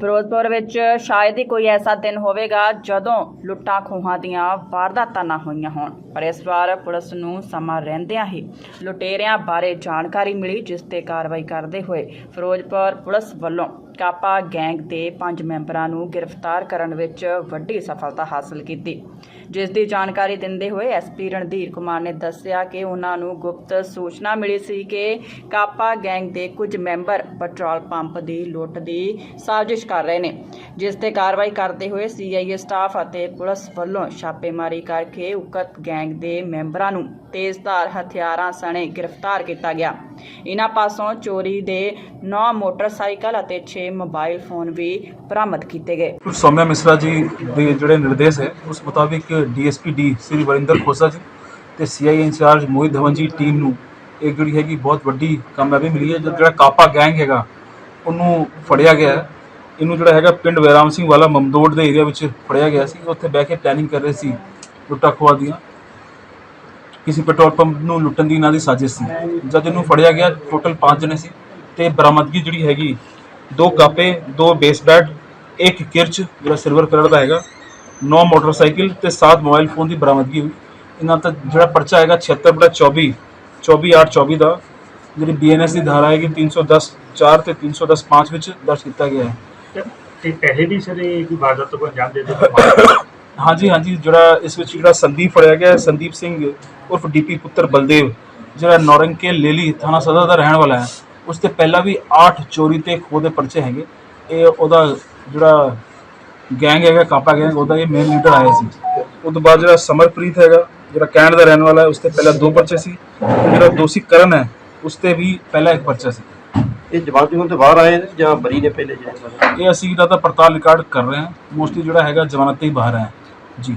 ਫਿਰੋਜ਼ਪੁਰ ਵਿੱਚ ਸ਼ਾਇਦ ਹੀ ਕੋਈ ਐਸਾ ਦਿਨ ਹੋਵੇਗਾ ਜਦੋਂ ਲੁੱਟਾਂ ਖੋਹਾਂ ਦੀਆਂ ਵਾਰਦਾਤਾਂ ਨਾ ਹੋਈਆਂ ਹੋਣ। ਪਰ ਇਸ ਵਾਰ ਪੁਲਿਸ ਨੂੰ ਸਮਾਂ ਰਹਿੰਦਿਆਂ ਹੀ ਲੁਟੇਰਿਆਂ ਬਾਰੇ ਜਾਣਕਾਰੀ ਮਿਲੀ, ਜਿਸ ਤੇ ਕਾਰਵਾਈ ਕਰਦੇ ਹੋਏ ਫਿਰੋਜ਼ਪੁਰ ਪੁਲਿਸ ਵੱਲੋਂ ਕਾਪਾ ਗੈਂਗ ਦੇ ਪੰਜ ਮੈਂਬਰਾਂ ਨੂੰ ਗ੍ਰਿਫਤਾਰ ਕਰਨ ਵਿੱਚ ਵੱਡੀ ਸਫਲਤਾ ਹਾਸਲ ਕੀਤੀ। ਜਿਸ ਦੀ ਜਾਣਕਾਰੀ ਦਿੰਦੇ ਹੋਏ ਐਸਪੀ ਰਣਧੀਰ ਕੁਮਾਰ ਨੇ ਦੱਸਿਆ ਕਿ ਉਹਨਾਂ ਨੂੰ ਗੁਪਤ ਸੂਚਨਾ ਮਿਲੀ ਸੀ ਕਿ ਕਾਪਾ ਗੈਂਗ ਦੇ ਕੁਝ ਮੈਂਬਰ ਪੈਟਰੋਲ ਪੰਪ ਦੀ ਲੁੱਟ ਦੀ ਸਾਜ਼ਿਸ਼ ਕਰ ਰਹੇ ਨੇ, ਜਿਸ ਤੇ ਕਾਰਵਾਈ ਕਰਦੇ ਹੋਏ ਸੀਆਈਏ ਸਟਾਫ ਅਤੇ ਪੁਲਿਸ ਵੱਲੋਂ ਛਾਪੇਮਾਰੀ ਕਰਕੇ ਉਕਤ ਗੈਂਗ ਦੇ ਮੈਂਬਰਾਂ ਨੂੰ ਤੇਜ਼ਧਾਰ ਹਥਿਆਰਾਂ ਸਣੇ ਗ੍ਰਿਫਤਾਰ ਕੀਤਾ ਗਿਆ। ਇਹਨਾਂ ਪਾਸੋਂ ਚੋਰੀ ਦੇ 9 ਮੋਟਰਸਾਈਕਲ ਅਤੇ 6 ਮੋਬਾਈਲ ਫੋਨ ਵੀ ਬਰਾਮਦ ਕੀਤੇ ਗਏ। ਸੌਮਿਆ ਮਿਸਰਾ ਜੀ ਦੇ ਜਿਹੜੇ ਨਿਰਦੇਸ਼ ਹੈ, ਉਸ ਮੁਤਾਬਿਕ ਡੀਐਸਪੀ ਡੀ ਸ੍ਰੀ ਵਰਿੰਦਰ ਖੋਸਾ ਜੀ ਤੇ ਸੀਆਈ ਇੰਚਾਰਜ ਮੋਹਿਤ ਧਵਨ ਜੀ ਟੀਮ ਨੂੰ ਇੱਕ ਜਿਹੜੀ ਹੈਗੀ ਬਹੁਤ ਵੱਡੀ ਕਾਮਯਾਬੀ ਮਿਲੀ ਹੈ। ਜਿਹੜਾ ਕਾਪਾ ਗੈਂਗ ਹੈਗਾ, ਉਹਨੂੰ ਫੜਿਆ ਗਿਆ ਹੈ। ਇਹਨੂੰ ਜਿਹੜਾ ਹੈਗਾ ਪਿੰਡ ਵੈਰਾਮ ਸਿੰਘ ਵਾਲਾ ਮਮਦੋੜ ਦੇ ਏਰੀਆ ਵਿੱਚ ਫੜਿਆ ਗਿਆ ਸੀ। ਉੱਥੇ ਬਹਿ ਕੇ ਪਲੈਨਿੰਗ ਕਰ ਰਹੇ ਸੀ ਲੁੱਟਾ ਖੋਆ ਦੀਆਂ। ਕਿਸੇ ਪੈਟਰੋਲ ਪੰਪ ਨੂੰ ਲੁੱਟਣ ਦੀ ਇਹਨਾਂ ਦੀ ਸਾਜ਼ਿਸ਼ ਸੀ। ਜਦ ਇਹਨੂੰ ਫੜਿਆ ਗਿਆ ਟੋਟਲ 5 ਜਣੇ ਸੀ ਤੇ ਬਰਾਮਦਗੀ ਜਿਹੜੀ ਹੈਗੀ ਦੋ ਕਾਪੇ ਦੋ ਬੇਸ ਬੈਟ ਇੱਕ ਕਿਰਚ ਜਿਹੜਾ ਸਿਲਵਰ ਕਲਰ ਦਾ ਹੈਗਾ 9 ਮੋਟਰਸਾਈਕਲ ਤੇ 7 ਮੋਬਾਈਲ ਫੋਨ ਦੀ ਬਰਾਮਦਗੀ ਹੋਈ। ਇਹਨਾਂ ਦਾ ਜਿਹੜਾ ਪਰਚਾ ਹੈਗਾ 76 ਬਟਾ 24 24 8 24 ਦਾ ਜਿਹੜੀ ਬੀਐਨਐਸ ਦੀ ਧਾਰਾ ਹੈਗੀ 310 4 ਤੇ 310 5 ਵਿੱਚ ਦਰਜ ਕੀਤਾ ਗਿਆ ਹੈ। ਤੇ ਪਹਿਲੇ ਵੀ ਸਰ ਇਹ ਕੋਈ ਵਾਰਦਾਤ ਤੋਂ ਅੰਜਾਮ ਦੇ ਦਿੱਤਾ? ਹਾਂਜੀ ਹਾਂਜੀ ਜਿਹੜਾ ਇਸ ਵਿੱਚ ਜਿਹੜਾ ਸੰਦੀਪ ਫੜਿਆ ਗਿਆ ਸੰਦੀਪ ਸਿੰਘ ਉਰਫ ਡੀਪੀ ਪੁੱਤਰ ਬਲਦੇਵ ਜਿਹੜਾ ਨੌਰੰਕੇ ਲੇਲੀ ਥਾਣਾ ਸਦਰ ਦਾ ਰਹਿਣ ਵਾਲਾ ਹੈ। ਉਸ ਤੇ ਪਹਿਲਾਂ ਵੀ 8 ਚੋਰੀ ਤੇ ਖੋਹ ਦੇ ਪਰਚੇ ਹੈਗੇ। ਇਹ ਉਹਦਾ ਜਿਹੜਾ ਗੈਂਗ ਹੈਗਾ ਕਾਪਾ ਗੈਂਗ ਉਹਦਾ ਇਹ ਮੇਨ ਲੀਡਰ ਆਇਆ ਸੀ। ਉਸ ਤੋਂ ਬਾਅਦ ਜਿਹੜਾ ਸਮਰਪ੍ਰੀਤ ਹੈਗਾ ਜਿਹੜਾ ਕੈਨੇਡਾ ਦਾ ਰਹਿਣ ਵਾਲਾ ਹੈ ਉਸ ਤੇ ਪਹਿਲਾਂ ਦੋ ਪਰਚੇ ਸੀ। ਜਿਹੜਾ ਦੋਸ਼ੀ ਕਰਨ ਹੈ ਉਸ ਤੇ ਵੀ ਪਹਿਲਾਂ ਇੱਕ ਪਰਚਾ ਸੀ। ਇਹ ਜਵਾਬ ਜੂਨ ਤੋਂ ਬਾਹਰ ਆਏ ਨੇ ਜਾਂ ਬਰੀ ਨੇ ਪਹਿਲੇ ਜਿਹੜੇ ਇਹ ਅਸੀਂ ਇਹਦਾ ਤਾਂ ਪੜਤਾਲ ਰਿਕਾਰਡ ਕਰ ਰਹੇ ਹਾਂ। ਮੋਸਟਲੀ ਜਿਹੜਾ ਹੈਗਾ ਜ਼ਮਾਨਤ ਤੇ ਹੀ ਬਾਹਰ ਹੈ। ਜੀ।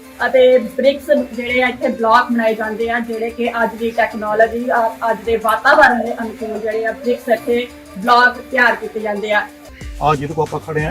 ਅਤੇ ਬ੍ਰਿਕਸ ਜਿਹੜੇ ਆ ਇੱਥੇ ਬਲਾਕ ਬਣਾਏ ਜਾਂਦੇ ਆ, ਜਿਹੜੇ ਕਿ ਅੱਜ ਦੀ ਟੈਕਨੋਲੋਜੀ ਅੱਜ ਦੇ ਵਾਤਾਵਰਣ ਦੇ ਅਨੁਕੂਲ ਜਿਹੜੇ ਆ ਬ੍ਰਿਕਸ ਇੱਥੇ ਬਲਾਕ ਤਿਆਰ ਕੀਤੇ ਜਾਂਦੇ ਆ। ਆ ਜਿਹਦੇ ਕੋ ਆਪਾਂ ਖੜੇ ਆ